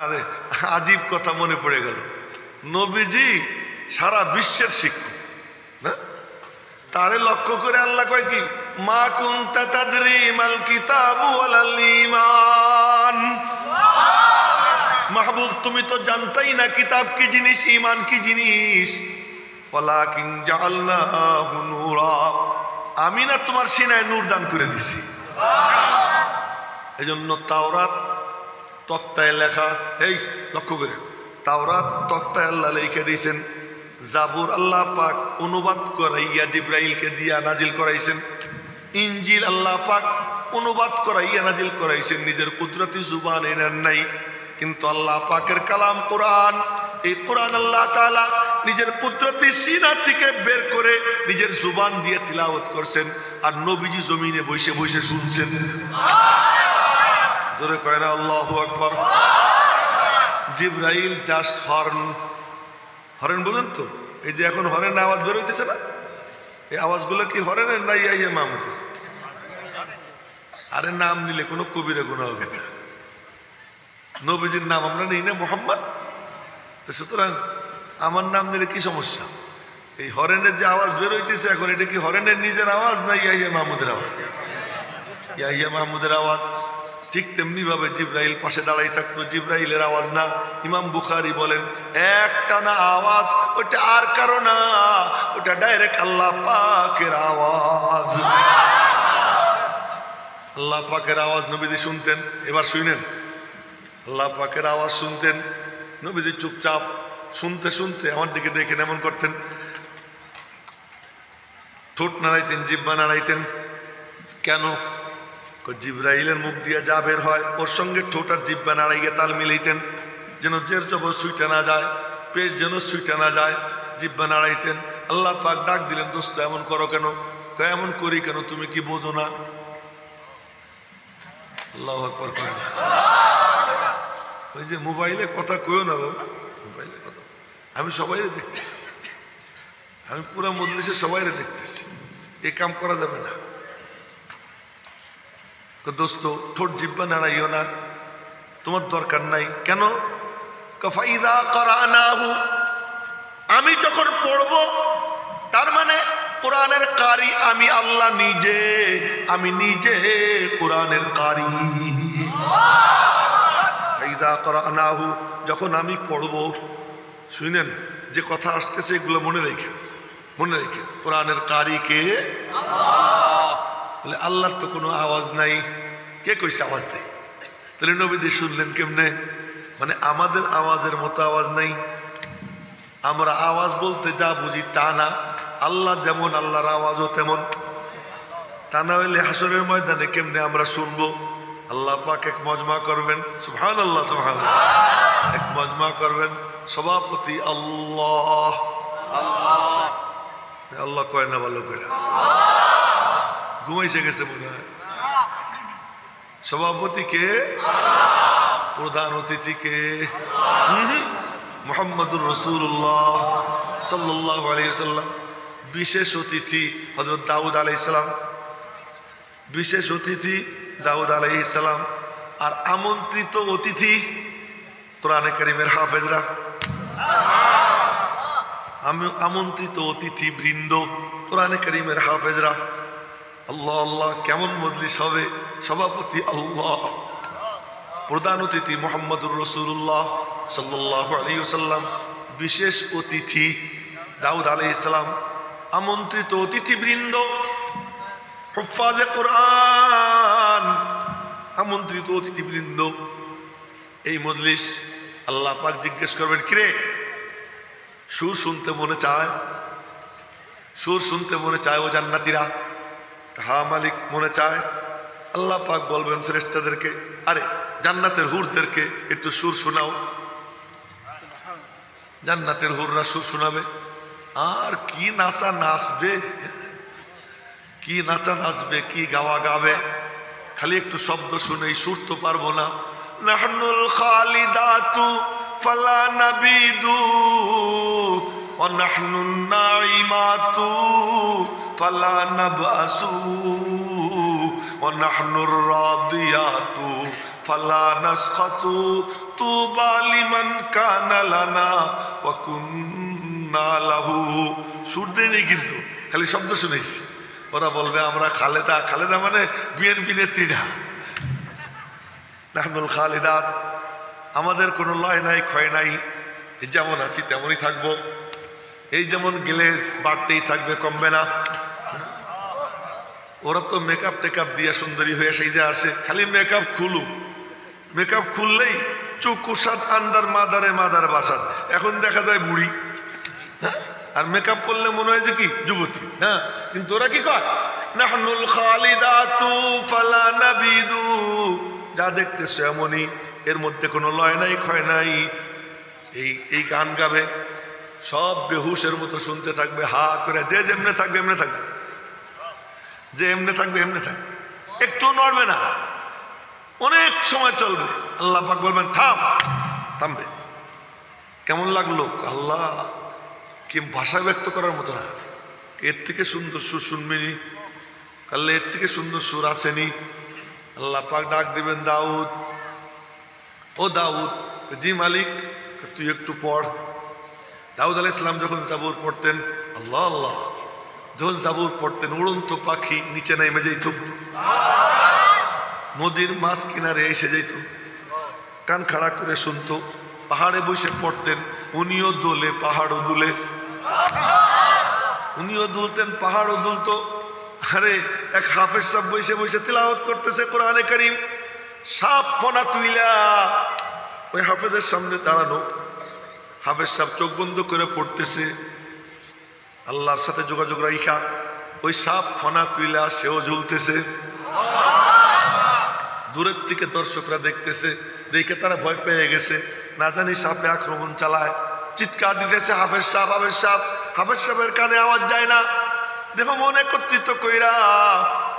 আরে, আজীব কথা মনে পড়ে গেল। নবীজি সারা বিশ্বের শিক্ষক, না? তারে লক্ষ্য করে আল্লাহ কয় কি? মা কুনতা তাদরি মাল কিতাবু মাহবুব, তুমি তো জানতাই না কিতাব কি জিনিস, ঈমান কি জিনিস। ওয়ালাকিন জাআলনাহু নূরা। আমি না তোমার সিনায় নূর দান করে দিছি। এজন্য তাওরাত তক্তায় লেখা এই লক্ষ্য করে। তাওরাত তক্তায় আল্লাহ লিখে দিয়েছেন, জাবুর আল্লাহ পাক অনুবাদ করাইয়া জিব্রাইলকে দিয়া নাজিল করাইছেন। ইঞ্জিল আল্লাহ পাক অনুবাদ করাইয়া নাজিল করাইছেন। নিজের কুদরতি জুবান এনার নাই। কিন্তু আল্লাহ পাকের কালাম কোরআন, এই কোরআন আল্লাহ তাআলা নিজের কুদরতি সিনা থেকে বের করে নিজের জুবান দিয়ে তিলাওয়াত করছেন। আর নবীজি জমিনে বসে বসে শুনছেন। জোরে কয় না, আল্লাহু আকবার। জিব্রাইল জাস্ট হর্ন হরেন বলেন তো, এই যে এখন হরেন আওয়াজ বের হইতেছে না? এই আওয়াজগুলো কি হরেনের না ইয়া মাহমুদের? আরে নাম নিলে কোনো কবিরে গুণা হবে নবীজির নাম আমরা নেই না, মোহাম্মদ? তো সুতরাং আমার নাম নিলে কি সমস্যা? এই হরেনের যে আওয়াজ বের হইতেছে এখন, এটা কি হরেনের নিজের আওয়াজ না ইয়া মাহমুদের আওয়াজ? ইয়া মাহমুদের আওয়াজ। ঠিক তেমনি ভাবে জিব্রাইল পাশে দাঁড়াই থাকতো, জিব্রাইলের আওয়াজ না। ইমাম বুখারি বলেন, একটা না আওয়াজ ওটা আর কারও না ওটা ডাইরেক্ট আল্লাহ পাকের আওয়াজ। আল্লাহ পাকের আওয়াজ নবীদি শুনতেন। এবার শুনেন। আল্লাহ পাকের আওয়াজ শুনতেন। নবীজি চুপচাপ শুনতে শুনতে আমার দিকে দেখেন, এমন করতেন। ঠোঁট নাড়াইতেন জিব্বা নাড়াইতেন। কেন? জিব্রাইলের মুখ দিয়ে যা বের হয়, ওর সঙ্গে ঠোঁট আর জিব্বা নাড়াইয়ে তাল মিলাইতেন, যেন জের জবর সুইটা না যায় পেট যেন সুইটা না যায়, জিব্বা নাড়াইতেন। আল্লাহ পাক ডাক দিলেন, দোস্ত, এমন করো কেন? এমন করি কেন? তুমি কি বোঝো না? আল্লাহ আকবর কয় না। ওই যে মোবাইলে কথা কইও না বাবা, মোবাইলে কথা। আমি সবাইরে দেখতেছি। আমি পুরো মজলিসে সবাইরে দেখতেছি। এ কাম করা যাবে না। দোস্ত, ঠোঁট জিব্বা নাড়াইও না। তোমার দরকার নাই। কেন? কফাইদা করানাহু। আমি যখন পড়ব, তার মানে কোরআনের কারি আমি আল্লাহ নিজে, আমি নিজে কোরআনের কারি। ফাইদা করানাহু, যখন আমি পড়ব, শুনেন, যে কথা আসতেছে এগুলো মনে রেখে মনে রেখে কোরআনের কারি কে? বলে আল্লাহর তো কোনো আওয়াজ নাই। কে কইছে আওয়াজ নেই? তাহলে নবীজি শুনলেন কেমনে? মানে আমাদের আওয়াজের মতো আওয়াজ নাই। আমরা আওয়াজ বলতে যা বুঝি তা না। আল্লাহ যেমন আল্লাহর আওয়াজও তেমন। তা না হইলে হাসরের ময়দানে কেমনে আমরা শুনব? আল্লাহ পাক এক মজমা করবেন। সুহান আল্লাহ সুহান এক মজমা করবেন। সভাপতি আল্লাহ। আল্লাহ কয় না ভালো করে? ঘুমাইছে গেছে মনে হয়। সভাপতিকে প্রধান অতিথিকে মোহাম্মদুর রসুল্লাহ সাল্লাহ আলিয়াল্লাম বিশেষ অতিথি হজরত দাউদ আলাইসালাম বিশেষ অতিথি দাউদ আলাইসালাম আর আমন্ত্রিত অতিথি কোরআনে করিমের হাফেজরা। আমি আমন্ত্রিত অতিথি বৃন্দ কোরআনে করিমের হাফেজরা। আল্লাহ আল্লাহ, কেমন মজলিস হবে? সভাপতি আল্লাহ। প্রধান অতিথি মোহাম্মদুর রসুল্লাহ সাল্লাহ আলী সাল্লাম বিশেষ অতিথি দাউদ আলি ইসলাম আমন্ত্রিত অতিথিবৃন্দ হুফাজে কোরআন, আমন্ত্রিত অতিথিবৃন্দ, এই মজলিস আল্লাহ পাক জিজ্ঞেস করবেন, কিরে, সুর শুনতে মনে চায়? সুর শুনতে মনে চায় ও জান্নাতিরা। হা মালিক মনে চায়? আল্লাহ পাক বলবেন ফেরেস্তাদেরকে আরে জান্নাতের হুরদেরকে একটু সুর শোনাও। জান্নাতের হুররা সুর শোনাবে। আর কি নাচা নাচবে? কি নাচা নাচবে, কি গাওয়া গাবে? খালি একটু শব্দ শুনেই সুর তো পারব না। নাহনুল فلا نبأس ونحن الراضيات ফালা নাসখাতু তুবা লিমান কানা লানা ওয়া কুন্না লাহু সুর দেয়নি কিন্তু খালি শব্দ শুনেছি ওরা বলবে আমরা খালেদা খালেদা মানে বিএনপি নেত্রীরা নাহনুল খালিদাত আমাদের কোনো লয় নাই ক্ষয় নাই এই যেমন আছি তেমনই থাকবো এই যেমন গেলে বাড়তেই থাকবে কমবে না ওরা তো মেকআপ টেকআপ দিয়ে সুন্দরী হয়ে সেই যে আসে খালি মেকআপ খুলু। মেকআপ খুললেই চুকুসাদ আন্দার মাদারে মাদার বাসাদ এখন দেখা যায় বুড়ি। হ্যাঁ? আর মেকআপ করলে মনে হয় যে কি? যুবতী। হ্যাঁ? কিন্তু ওরা কি কয়? নাহনুল খালিদাতু ফালা নাবিদু। যা দেখতেছো এমনই, এর মধ্যে কোনো লয় নাই, ক্ষয় নাই। এই এই গান গাবে, সব বেহুশের মতো শুনতে থাকবে, হা করে, যে যেমনে থাকবে, এমনে থাকবে। যে এমনি থাকবে এমনি থাকবে একটু নড়বে না। অনেক সময় চলবে। আল্লাহ পাক বলবেন, থাম, থামবে। কেমন লাগল? আল্লাহ কি ভাষা ব্যক্ত করার মতো না। এর থেকে সুন্দর সুর শুনবিনি কালে এর থেকে সুন্দর সুর আসেনি আল্লাহ পাক ডাক দিবেন, দাউদ। ও দাউদ, জি মালিক, তুই একটু পড়। দাউদ আলাহ ইসলাম যখন জাবুর পড়তেন, আল্লাহ আল্লাহ। যখন জাবুর পড়তেন উড়ন্ত পাখি নিচে নেমে যেত নদীর মাছ কিনারে এসে যেত কান খাড়া করে শুনতো, পাহাড়ে বসে পড়তেন, উনিও দোলে পাহাড়ও দুলে। উনিও দুলতেন, পাহাড়ও দুলতো। আরে, এক হাফেজ সাপ বসে বসে তিলাওয়াত করতেছে কোরআনে করিম। সাপ ফোনা তুইলা। ওই হাফেজের সামনে দাঁড়ানো। হাফেজ সাপ চোখ বন্ধ করে পড়তেছে। আল্লাহর সাথে যোগাযোগ রাইখা, ওই সাপ ফনা তুইলা, সেও ঝুলতেছে দূরের থেকে দর্শকরা দেখতেছে, দেখে তারা ভয় পেয়ে গেছে। না জানি সাপে আক্রমণ চালায়। চিৎকার দিতেছে হাফের সাপ হাফের সাপ হাফের সাপের কানে আওয়াজ যায় না। দেখো মনে একত্রিত কইরা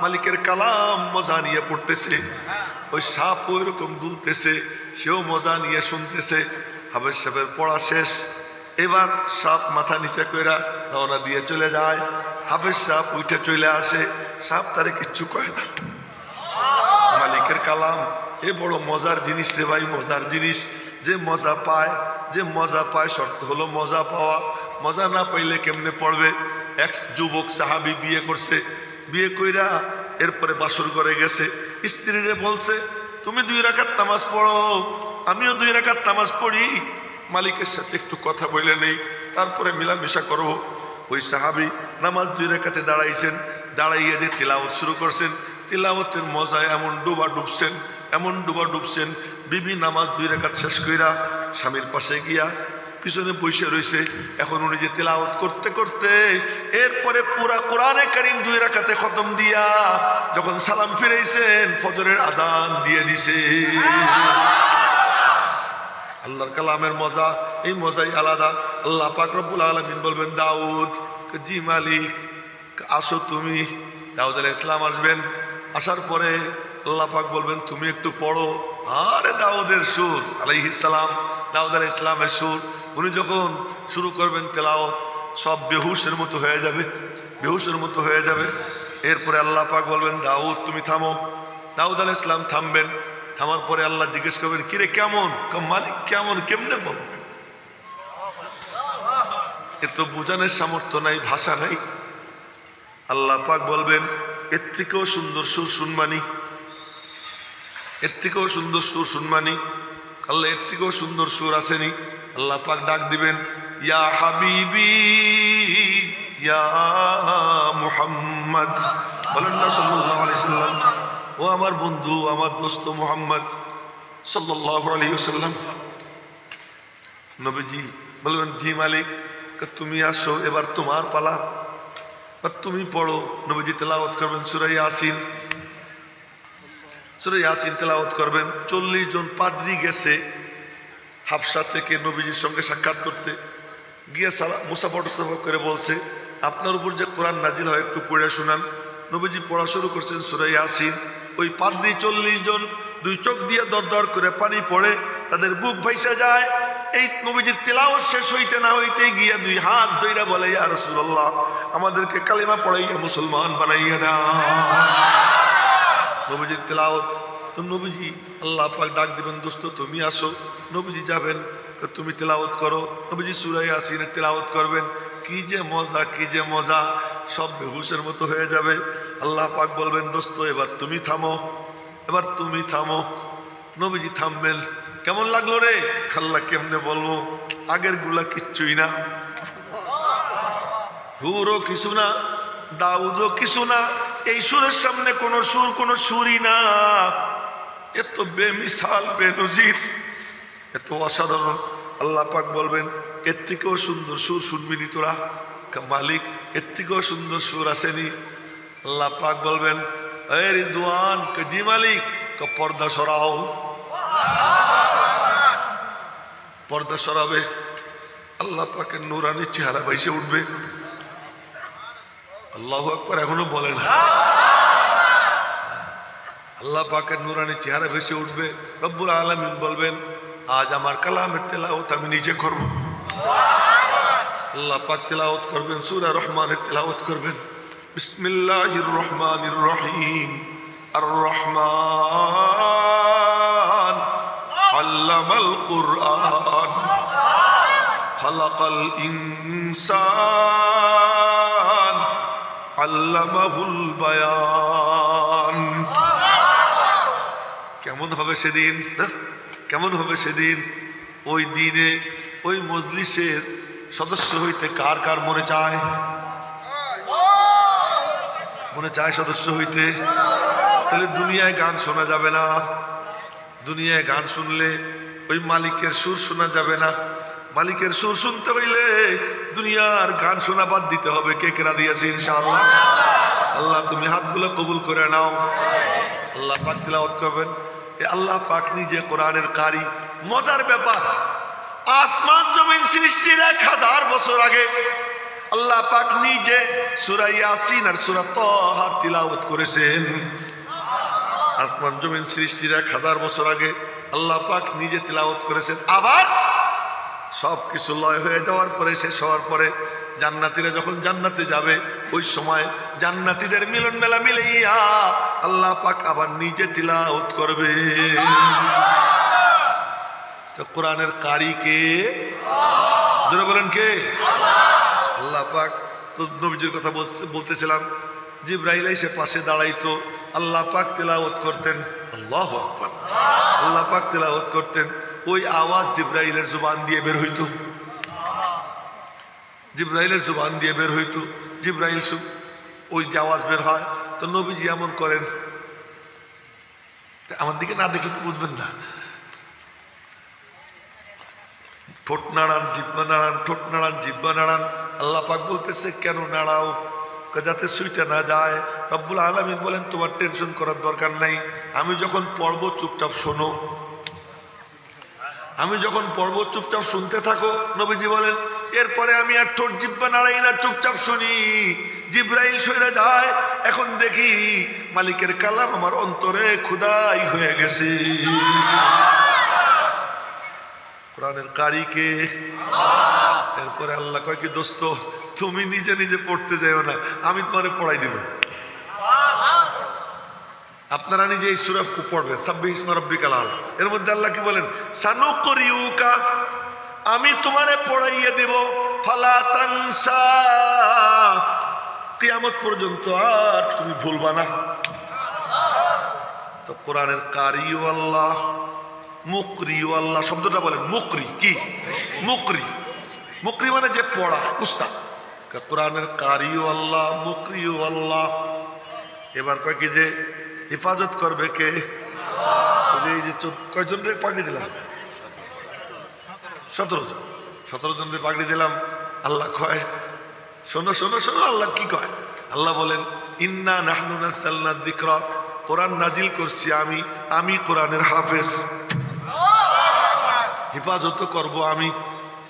মালিকের কালাম মজা নিয়ে পড়তেছে। ওই সাপ ওই রকম দুলতেছে, সেও মজা নিয়ে শুনতেছে। হাফের সাপের পড়া শেষ। এবার সাপ মাথা নিচে কইরা রওনা দিয়ে চলে যায়। হাফেজ সাপ উঠে চলে আসে। সাপ তারে কিচ্ছু কয় না। মালিকের কালাম, এ বড় মজার জিনিস রে ভাই, মজার জিনিস। যে মজা পায়, যে মজা পায় শর্ত হলো মজা পাওয়া। মজা না পাইলে কেমনে পড়বে? এক যুবক সাহাবি বিয়ে করছে। বিয়ে কইরা এরপরে বাসর করে গেছে। স্ত্রীরে বলছে, তুমি দুই রাকাত নামাজ পড়ো। আমিও দুই রাকাত নামাজ পড়ি। মালিকের সাথে একটু কথা বলে নেই। তারপরে মিলামেশা করব। ওই সাহাবি নামাজ দুই রেখাতে দাঁড়াইছেন, দাঁড়াইয়ে যে তিলাওয়াত শুরু করছেন, তিলাওয়াতের মজায় এমন ডুবা ডুবছেন, এমন ডুবা ডুবছেন, বিবি নামাজ দুই রেখাত শেষ কইরা স্বামীর পাশে গিয়া পিছনে বসে রয়েছে এখন উনি যে তিলাওয়াত করতে করতে এরপরে পুরা কোরআনে কারিম দুই রাখাতে খতম দিয়া যখন সালাম ফিরেছেন ফজরের আদান দিয়ে দিছে। আল্লাহর কালামের মজা, এই মজাই আলাদা। আল্লাহ পাক রব্বুল আলমিন বলবেন, দাউদ জি মালিক আসো তুমি? দাউদ আলাহ ইসলাম আসবেন। আসার পরে আল্লাহ পাক বলবেন, তুমি একটু পড়ো। আরে দাউদের সুর, আলাইহিস সালাম, দাউদ আলাহ ইসলামের সুর। উনি যখন শুরু করবেন তেলাওত সব বেহুশের মতো হয়ে যাবে, বেহুশের মতো হয়ে যাবে। এরপরে আল্লাহ পাক বলবেন, দাউদ, তুমি থামো। দাউদ আলাহ ইসলাম থামবেন। থামার পরে আল্লাহ জিজ্ঞেস করবেন, কিরে, কেমন? মালিক, কেমন? কেমনে বল? এ তো বোঝানোর সামর্থ্য নাই, ভাষা নাই। আল্লাহ পাক বলবেন, এর থেকেও সুন্দর সুর শুনমানি এর থেকেও সুন্দর সুর শুনমানি আল্লাহ, এর থেকেও সুন্দর সুর আসেনি। আল্লাহ পাক ডাক দিবেন, ইয়া হাবিবি, ইয়া মুহাম্মদ। বলেন না, সাল্লাল্লাহু আলাইহি সাল্লাম। ও আমার বন্ধু, আমার দোস্ত মোহাম্মদ ওয়াসাল্লাম। নবীজি বলবেন জি মালিক তুমি আসো, এবার তোমার পালা। বা তুমি পড়ো। নবীজি তেলাওয়াত করবেন সুরাই আসিন সুরাই আসিন তেলাওয়াত করবেন। চল্লিশ জন পাদ্রি গেছে হাফসা থেকে নবীজির সঙ্গে সাক্ষাৎ করতে। গিয়ে সালা মুসাফা টুসাফা করে বলছে, আপনার উপর যে কোরআন নাজিল হয়, একটু পড়ে শোনান। নবীজি পড়া শুরু করছেন সুরাই আসিন ওই পাদ্রি চল্লিশ জন দুই চোখ দিয়ে দর দর করে পানি পড়ে, তাদের বুক ভাইসা যায়। এই নবীজির তেলাওয়াত শেষ হইতে না হইতে গিয়া দুই হাত ধইরা বলে, ইয়া রাসূলুল্লাহ, আমাদেরকে কালিমা পড়াইয়া মুসলমান বানাইয়া দাও। নবীজির তেলাওয়াত, তো নবীজি, আল্লাহ পাক ডাক দিবেন, দোস্ত, তুমি আসো। নবীজি যাবেন তুমি তেলাওত করো। নবীজি সুরাই আসিনের তেলাওত করবেন। কি যে মজা, কি যে মজা। সব বেহুশের মতো হয়ে যাবে। আল্লাহ পাক বলবেন, দোস্ত, এবার তুমি থামো, এবার তুমি থামো। নবীজি থামবেন। কেমন লাগল রে? খাল্লা কেমনে বলব? আগেরগুলা কিচ্ছুই না। হুরও কিছু না, দাউদও কিছু না, এই সুরের সামনে কোনো সুর, কোনো সুরই না। এত বেমিসাল, বেনজির, এত অসাধারণ। আল্লাহ পাক বলবেন, এর থেকেও সুন্দর সুর শুনবি নি তোরা মালিক। এর সুন্দর সুর আসেনি। আল্লাহ পাক বলবেন, এ রিদওয়ান, কে জি মালিক, কা পর্দা সরাও। পর্দা সরাবে, আল্লাহ পাকের নুরানি চেহারা বাইসে উঠবে। আল্লাহ আকবর, এখনও বলে না। আল্লাহ পাকের নুরানি চেহারা ভেসে উঠবে। রব্বুল আলমিন বলবেন, আজ আমার কালামের তেলাওত আমি নিজে করব। আল্লাহ পাক তেলাওত করবেন, সুরা রহমানের তেলাওত করবেন। বিসমিল্লাহির রহমানির রহিম আর রহমান আল্লামাল কুরআন। খালাকাল ইনসান, আল্লামাহুল বায়ান। কেমন হবে সেদিন? হ্যাঁ? কেমন হবে সেদিন? ওই দিনে, ওই মজলিসের সদস্য হইতে কার কার মনে চায় মনে চায় সদস্য হইতে। তাহলে দুনিয়ায় গান শোনা যাবে না। দুনিয়ায় গান শুনলে ওই মালিকের সুর শোনা যাবে না। মালিকের সুর শুনতে হইলে দুনিয়ার গান শোনা বাদ দিতে হবে। কে কেরা দিয়েছে ইনশাআল্লাহ? আল্লাহ, তুমি হাতগুলো কবুল করে নাও। আল্লাহ পাক তিলাওয়াত করবেন। এ আল্লাহ পাক নিজে কোরআনের কারি। মজার ব্যাপার। আসমান জমিন সৃষ্টির এক হাজার বছর আগে আল্লাহ পাক নিজে সুরা ইয়াসিন আর সুরা তহার তিলাওয়াত করেছেন। আসমান জমিন সৃষ্টির এক হাজার বছর আগে আল্লাহ পাক নিজে তিলাওয়াত করেছেন। আবার সব কিছু লয় হয়ে যাওয়ার পরে, শেষ হওয়ার পরে জান্নাতিরা যখন জান্নাতে যাবে, ওই সময় জান্নাতীদের মিলন মেলা মিলাইয়া আল্লাহ পাক আবার নিজে তিলাওত করবে। তো কোরআনের কারি কে? জোরে বলেন কে? আল্লাহ পাক তো নবীজির কথা বলতে বলতেছিলাম, জিব্রাইল এসে পাশে দাঁড়াইতো, আল্লাহ পাক তেলাওত করতেন, আল্লাহ আকবার। আল্লাহ পাক তেলাওত করতেন, ওই আওয়াজ জিব্রাইলের জুবান দিয়ে বের হইতো। জিব্রাইলের জুবান দিয়ে বের হইতো, জিব্রাইল সু- ওই যে আওয়াজ বের হয়, তো নবীজি এমন করেন। আমার দিকে না দেখে তো বুঝবেন না। ঠোঁট নাড়ান, জিব্বা নাড়ান, ঠোঁট নাড়ান, জিব্বা নাড়ান। আল্লাহ পাক বলতেছে, কেন নাড়াও? যাতে সুইটা না যায়। রব্বুল আলমিন বলেন, তোমার টেনশন করার দরকার নাই। আমি যখন পর্ব চুপচাপ শোনো। আমি যখন পড়ব, চুপচাপ শুনতে থাকো, নবীজি বলেন, এরপরে আমি আর ঠোঁট জিব্বা নাড়াই না, চুপচাপ শুনি। জিব্রাইল সইরা যায়। এখন দেখি, মালিকের কালাম আমার অন্তরে খুদাই হয়ে গেছে। কোরআনের কারিকে এরপরে আল্লাহ কয় কি দোস্ত তুমি নিজে নিজে পড়তে যাও না আমি তোমারে পড়াই দিব। আপনারা নিজে এই সুরা পড়বেন সাব্বি ইসমা রব্বিকাল আলা। এর মধ্যে আল্লাহ কি বলেন? সানু করিউকা আমি তোমারে পড়াইয়ে দেব ফালা তাংসা কিয়ামত পর্যন্ত আর তুমি ভুলবা না। তো কোরআনের কারিও আল্লাহ মুকরিও আল্লাহ শব্দটা বলেন, মুকরি, কি? মুকরি। মুকরি মানে যে পড়া, উস্তাদ। কোরআনের কারিও আল্লাহ মুকরিও আল্লাহ এবার কয় কি যে, হেফাজত করবে কে? এই যে কয়জন পাগড়ি দিলাম? সতেরো জন। সতেরো জন রে পাগড়ি দিলাম। আল্লাহ কয়, শোনো শোনো শোনো, আল্লাহ কি কয়? আল্লাহ বলেন, ইন্না নাহনু নাসাল্লা দিকরা কোরআন নাজিল করছি আমি আমি কোরআনের হাফেজ। হেফাজত করব আমি।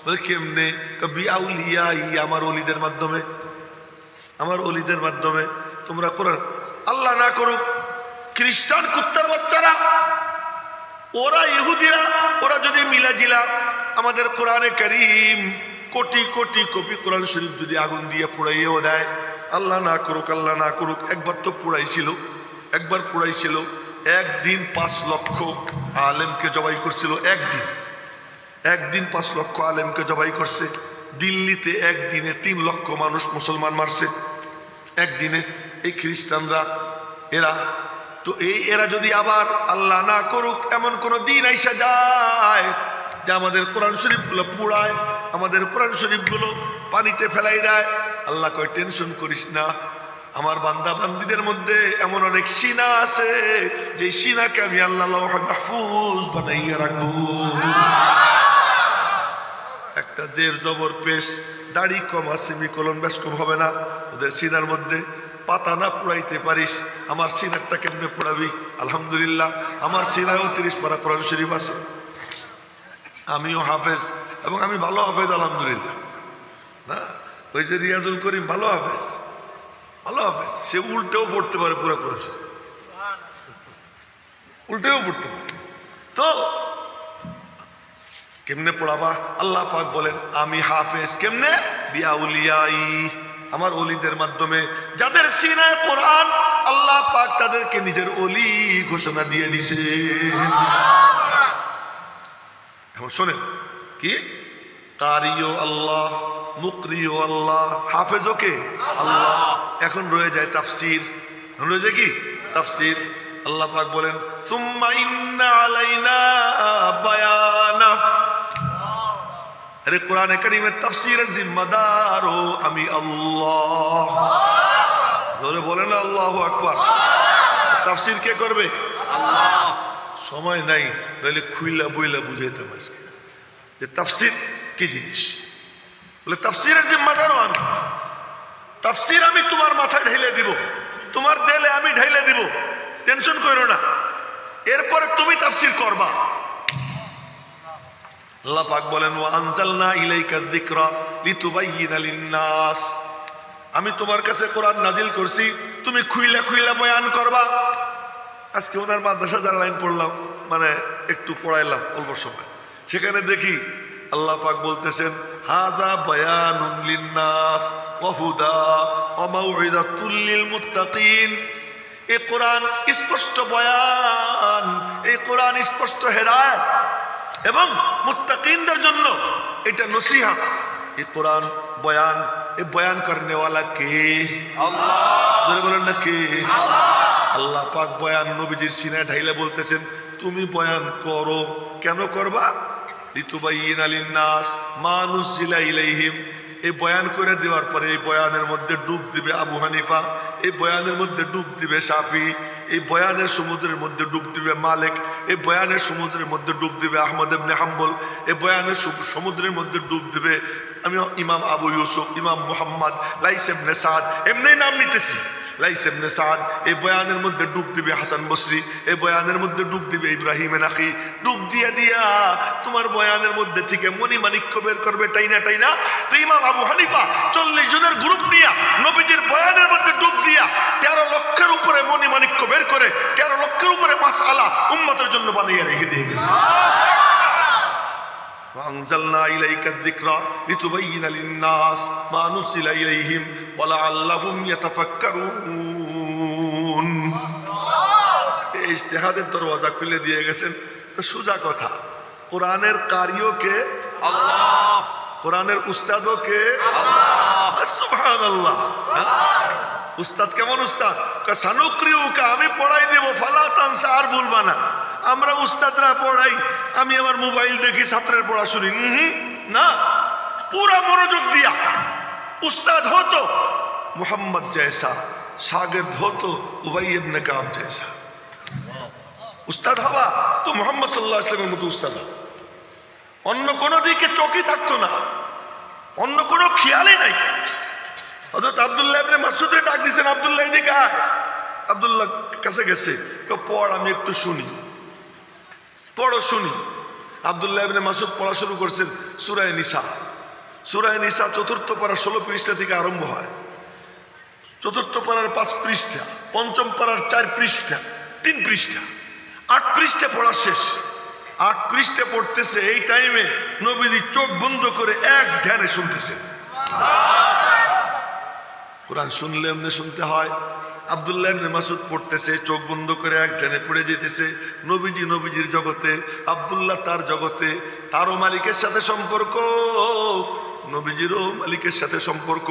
বলে, কেমনে? কবি আউলিয়া ই আমার অলিদের মাধ্যমে। আমার অলিদের মাধ্যমে। তোমরা কোরআন আল্লাহ না করুক, খ্রিস্টান কুত্তার বাচ্চারা, ওরা ইহুদিরা, ওরা যদি মিলাজিলা, আমাদের কোরআনে করিম কোটি কোটি কপি কোরআন শরীফ যদি আগুন দিয়ে পোড়াইয়েও দেয়, আল্লাহ না করুক, আল্লাহ না করুক, একবার তো পোড়াইছিল, একবার পোড়াইছিল, একদিন পাঁচ লক্ষ আলেমকে জবাই করছিল, একদিন। একদিন পাঁচ লক্ষ আলেমকে জবাই করছে, দিল্লিতে একদিনে তিন লক্ষ মানুষ মুসলমান মারছে। একদিনে এই খ্রিস্টানরা, এরা, তো এই এরা যদি আবার আল্লাহ না করুক, এমন কোন দিন আইসা যায় যে আমাদের কোরআন শরীফগুলো পুড়ায়, আমাদের কোরআন শরীফগুলো পানিতে ফেলাই দেয়। আল্লাহ কয়, টেনশন করিস না, আমার বান্দা বান্দিদের মধ্যে এমন অনেক সিনা আছে যে সিনাকে আমি আল্লাহ লৌহে মাহফুজ বানাইয়া রাখব। একটা জের জবর পেশ, দাড়ি কম আছে মিকলন বেশ কম হবে না। ওদের সিনার মধ্যে পাতা না পুড়াইতে পারিস, আমার সিনারটা কেমনে পুড়াবি? আলহামদুলিল্লাহ, আমার সিনায়ও তিরিশ পারা কোরআন শরীফ আছে। আমিও হাফেজ, এবং আমি ভালো হাফেজ, আলহামদুলিল্লাহ। না, ওই যে রিয়াজুল করিম ভালো হাফেজ ভালো হাফেজ। সে উল্টেও পড়তে পারে পুরা কোরআন শরীফ। উল্টেও পড়তে পারে। তো কেমনে পড়াবা? আল্লাহ পাক বলেন, আমি হাফেজ কেমনে? বিয়াউলিয়াই আমার অলিদের মাধ্যমে যাদের সিনায় কোরআন, আল্লাহ পাক তাদেরকে নিজের অলি ঘোষণা দিয়ে দিছে। এখন শোনেন, কি? কারিও আল্লাহ, মুকরিও আল্লাহ, হাফেজও কে? আল্লাহ। এখন রয়ে যায় তাফসির। রয়ে যায় কি? তাফসির। আল্লাহ পাক বলেন, সুম্মা ইন্না আলাইনা বায়ানা। আরে কোরআনে কারিমের তাফসিরের ও আমি আল্লাহ। জোরে বলে না আল্লাহ আকবার। তাফসির কে করবে? সময় নাই, নইলে খুইলা বইলা বুঝাইতাম আজকে। যে তাফসির কি জিনিস? বলে, তাফসিরের জিম্মাদারও আমি। তাফসির আমি তোমার মাথায় ঢেলে দিব, তোমার দেলে আমি ঢেলে দিব। টেনশন করো না। এরপরে তুমি তাফসির করবা। আল্লাহ পাক বলেন, ওয়া আনজালনা ইলাইকা যিকরা লিতুবাইয়িনা লিন-নাস। আমি তোমার কাছে কোরআন নাজিল করছি, তুমি খুইলা খুইলা বয়ান করবা। আজকে ওনার মাদ্রাসা যার লাইন পড়লাম মানে একটু পড়াইলাম অল্প সময়। সেখানে দেখি আল্লাহ পাক বলতেছেন হাদা বায়ানুন লিন-নাস ওয়া হুদা ওয়া মাউইদাতুল লিল মুত্তাকিন এই কোরআন স্পষ্ট বয়ান, এই কোরআন স্পষ্ট হেদায়েত। এবং মুত্তাকিনদের জন্য এটা নসিহত। এই কোরআন বয়ান এ বয়ান করনেওয়ালা কে? আল্লাহ। বলেন না কে? আল্লাহ। পাক বয়ান নবীজির সিনায় ঢাইলে বলতেছেন তুমি বয়ান করো। কেন করবা? ঋতুবাইন আলীন নাস মানুষ জিলা ইলাইহিম। এই বয়ান করে দেওয়ার পরে এই বয়ানের মধ্যে ডুব দিবে আবু হানিফা এই বয়ানের মধ্যে ডুব দিবে সাফি এই বয়ানের সমুদ্রের মধ্যে ডুব দিবে মালিক, এই বয়ানের সমুদ্রের মধ্যে ডুব দিবে আহমদ এমনি হাম্বল, এই বয়ানের সমুদ্রের মধ্যে ডুব দিবে আমি ইমাম আবু ইউসুফ, ইমাম মুহাম্মদ, লাইস ইবনে সাদ, এমনি নাম নিতেছি। লাইস সাদ এই বয়ানের মধ্যে ডুব দিবে হাসান বসরি, এই বয়ানের মধ্যে ডুব দিবে নাকি? ডুব দিয়া দিয়া তোমার বয়ানের মধ্যে থেকে মণি মানিক্য বের করবে টাইনা টাইনা। তো ইমাম আবু হানিফা চল্লিশ জনের গ্রুপ নিয়া নবীজির বয়ানের মধ্যে ডুব দিয়া তেরো লক্ষের উপরে মণি মানিক্য বের করে, তেরো লক্ষের উপরে মাস আলা উম্মতের জন্য বানিয়ে রেখে দিয়ে গেছে। وأنزلنا إليك الذكر لتبين للناس ما نزل إليهم ولعلهم يتفكرون এই ইজতেহাদের দরওয়াজা খুলে দিয়ে গেছেন তো সোজা কথা কোরআনের কারিও কে কোরআনের উস্তাদও কে সুবহানাল্লাহ হ্যাঁ? উস্তাদ কেমন উস্তাদ কয়, সানুক্রিয়ুকা আমি পড়াই দেব ফালা তানসা আর ভুলবা না আমরা উস্তাদরা পড়াই, আমি আমার মোবাইল দেখি ছাত্রের পড়া শুনি। না, পুরা মনোযোগ দিয়া। উস্তাদ হতো মোহাম্মদ জয়সা শাগির্দ হতো উবাই কাব জয়সা। উস্তাদ হবা? তো মোহাম্মদ সাল্লাহ ইসলামের মতো উস্তাদ। অন্য কোনো দিকে চোখই থাকতো না। অন্য কোনো খেয়ালই নাই। হযরত আব্দুল্লাহ ইবনে ডাক দিয়েছেন আবদুল্লাহ এদিকে আয়। আব্দুল্লাহ কাছে গেছে পড়, আমি একটু শুনি। পড়ো শুনি। আব্দুল্লাহ মাসুদ পড়া শুরু করছেন সুরায় নিসা। সুরায় নিসা চতুর্থ পারা ষোলো পৃষ্ঠা থেকে আরম্ভ হয়। চতুর্থ পাড়ার পাঁচ পৃষ্ঠা, পঞ্চম পাড়ার চার পৃষ্ঠা, তিন পৃষ্ঠা। আট পৃষ্ঠা পড়া শেষ। আট পৃষ্ঠা পড়তেছে এই টাইমে নবীজি চোখ বন্ধ করে এক ধ্যানে শুনতেছে কোরআন শুনলে এমনি শুনতে হয়। আবদুল্লাহ ইবনে পড়তেছে, চোখ বন্ধ করে এক ট্রেনে পড়ে যেতেছে। নবীজি নবীজির জগতে, আবদুল্লাহ তার জগতে, তারও মালিকের সাথে সম্পর্ক। নবীজিরও মালিকের সাথে সম্পর্ক।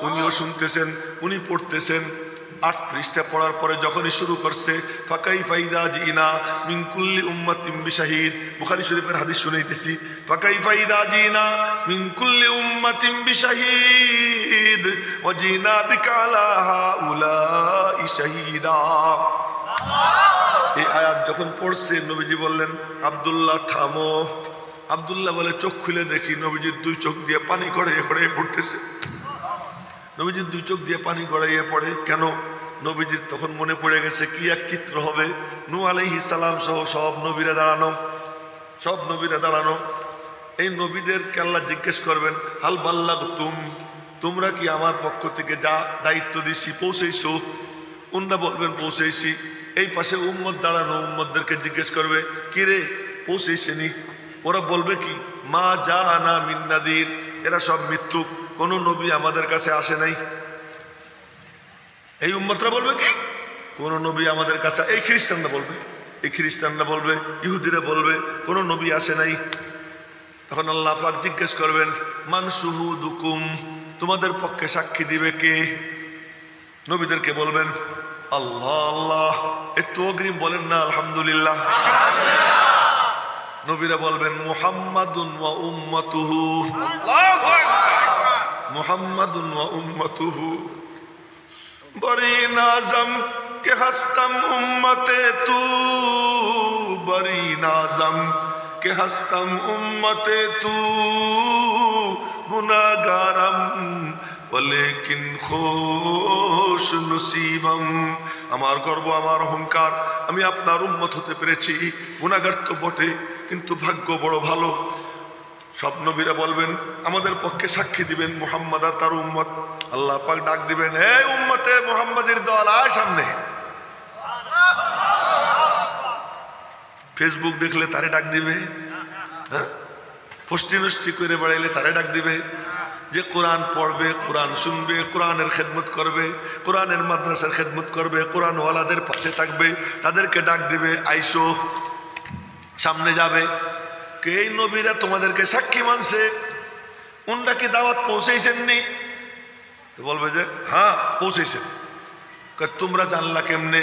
উনিও শুনতেছেন, উনি পড়তেছেন। আট পৃষ্ঠা পড়ার পরে যখনই শুরু করছে, ফাকাই ফাইদা জিনা মিনকুল্লি উম্মাতিম শাহিদ বুখারী শরীফের হাদিস শুনাইতেছি, ফাকাই ফাইদা জিনা মিনকুল্লি উম্মাতিম বিশাহিদ, ওয়া জিনা বিকা আলা হাউলাই শাহিদা। এই আয়াত যখন পড়ছে, নবীজি বললেন, আব্দুল্লাহ, থামো। আব্দুল্লাহ বলে, চোখ খুলে দেখি। নবীজির দুই চোখ দিয়ে পানি গড়াইয়ে গড়াইয়ে পড়তেছে। নবীজির দুই চোখ দিয়ে পানি গড়াইয়ে পড়ে। কেন? নবীজির তখন মনে পড়ে গেছে, কি এক চিত্র হবে? নু আলাইহি সালাম সহ সব নবীরা দাঁড়ানো। সব নবীরা দাঁড়ানো। এই নবীদের আল্লাহ জিজ্ঞেস করবেন, হাল বাল্লাগ তুম তোমরা কি আমার পক্ষ থেকে যা দায়িত্ব দিছি পৌঁছেইছো? অন্য বলবেন, পৌঁছেইছি। এই পাশে উম্মত দাঁড়ানো উম্মতদেরকে জিজ্ঞেস করবে, কি রে, পৌঁছেইছেনি? ওরা বলবে কি, মা যা আনা মিন্নাদির এরা সব মৃত্যু। কোনো নবী আমাদের কাছে আসে নাই। এই উম্মতরা বলবে কি? কোন নবী আমাদের কাছে এই খ্রিস্টানরা বলবে। এই খ্রিস্টানরা বলবে, ইহুদিরা বলবে, কোন নবী আসে নাই। তখন আল্লাহ পাক জিজ্ঞেস করবেন মানসুহু দুকুম তোমাদের পক্ষে সাক্ষী দিবে কে? নবীদেরকে বলবেন, আল্লাহ আল্লাহ। একটু অগ্রিম বলেন না, আলহামদুলিল্লাহ। নবীরা বলবেন, মুহাম্মাদুন ওয়া উম্মাতুহু। মুহাম্মাদুন ওয়া উম্মাতুহু। বরি নাজম কে হস্তম উম্মতে তু। বরি নাজম কে হস্তম উম্মতে তু। গুনাগারম ولكن خوش নসিবম আমার গর্ব, আমার অহংকার আমি আপনার উন্মত হতে পেরেছি। গুনাগার তো বটে, কিন্তু ভাগ্য বড় ভালো। সব নবীরা বলবেন, আমাদের পক্ষে সাক্ষী দিবেন মোহাম্মদ আর তার উম্মত। আল্লাহ পাক ডাক দিবেন হে উম্মতে মোহাম্মদের দল, আয় সামনে। ফেসবুক দেখলে তারে ডাক দিবে হ্যাঁ? ফষ্টি নষ্টি করে বেড়াইলে তারে ডাক দিবে। যে কোরআন পড়বে কোরআন শুনবে কোরআনের খেদমত করবে কোরআনের মাদ্রাসার খেদমত করবে কোরআন ওয়ালাদের পাশে থাকবে তাদেরকে ডাক দিবে আইসো সামনে যাবে। কে এই নবীরা তোমাদেরকে সাক্ষী মানছে? উনটা কি দাওয়াত পৌঁছেছেননি তো বলবে যে হ্যাঁ পৌঁছেছেন তোমরা জানলা কেমনে?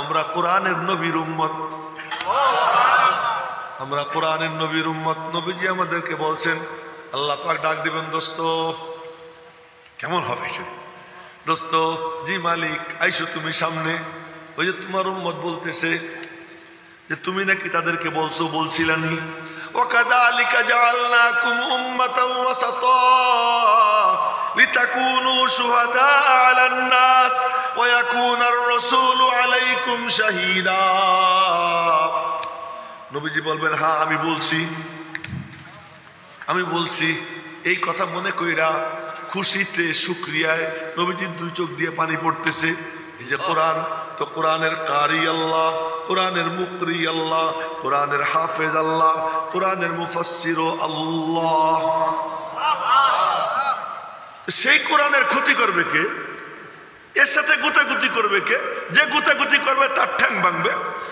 আমরা কোরআনের নবীর উম্মত। আমরা কোরআনের নবীর উম্মত। নবীজি আমাদেরকে বলছেন আল্লাহ পাক ডাক দিবেন দোস্ত কেমন হবে সে দোস্ত জি মালিক আইসো তুমি সামনে ওই যে তোমার উম্মত বলতেছে যে তুমি নাকি তাদেরকে বলছো বলছিলানি وكذلك جعلناكم أمة وسطا لتكونوا شهداء على الناس ويكون الرسول عليكم شهيدا নবীজি বলবেন হ্যাঁ আমি বলছি আমি বলছি, এই কথা মনে কইরা খুশিতে, শুক্রিয়ায় নবীজির দুই চোখ দিয়ে পানি পড়তেছে। এই যে কোরআন, তো কোরআনের কারি আল্লাহ, কোরআনের মুকরি আল্লাহ, কোরআনের হাফেজ আল্লাহ, কোরআনের মুফাসির আল্লাহ। সেই কোরআনের ক্ষতি করবে কে? এর সাথে গুতাগুতি করবে কে? যে গুতাগুতি করবে তার ঠ্যাং ভাঙবে,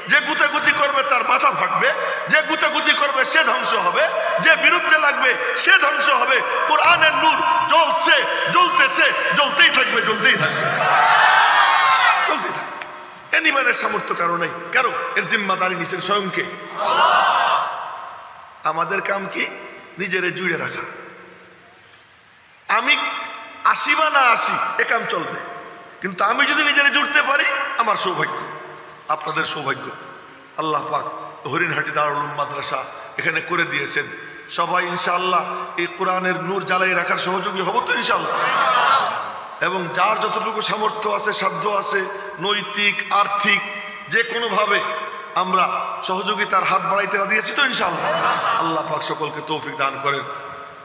যে গুতাগুতি করবে তার মাথা ভাগবে যে গুতাগুতি করবে সে ধ্বংস হবে, যে বিরুদ্ধে লাগবে সে ধ্বংস হবে। কোরআনের নূর জ্বলছে, জ্বলতেছে, জ্বলতেই থাকবে জ্বলতেই থাকবে। জ্বলতেই থাকবে। এনিমানের সামর্থ্য কারও নেই। কারও? এর জিম্মাদারি নিছেন স্বয়ংকে আমাদের কাম কি? নিজেরে জুড়ে রাখা। আমি আসি বা না আসি, এ কাম চলবে। কিন্তু আমি যদি নিজেরে জুড়তে পারি, আমার সৌভাগ্য। আপনাদের সৌভাগ্য। আল্লাহ পাক হরিণহাটি দারুল মাদ্রাসা এখানে করে দিয়েছেন। সবাই ইনশাআল্লাহ এই কোরআনের নূর জ্বালাই রাখার সহযোগী হব তো ইনশাআল্লাহ। এবং যার যতটুকু সামর্থ্য আছে, সাধ্য আছে, নৈতিক, আর্থিক, যে কোনোভাবে আমরা সহযোগিতার হাত বাড়াইতে না দিয়েছি তো ইনশাআল্লাহ। আল্লাহ পাক সকলকে তৌফিক দান করেন।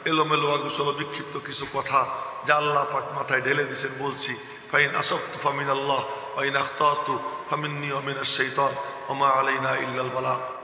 এলোমেলো আগুসলো বিক্ষিপ্ত কিছু কথা যা আল্লাহ পাক মাথায় ঢেলে দিয়েছেন, বলছি। فإن أصبت فمن الله وإن أخطأت فمني ومن الشيطان وما علينا إلا البلاغ.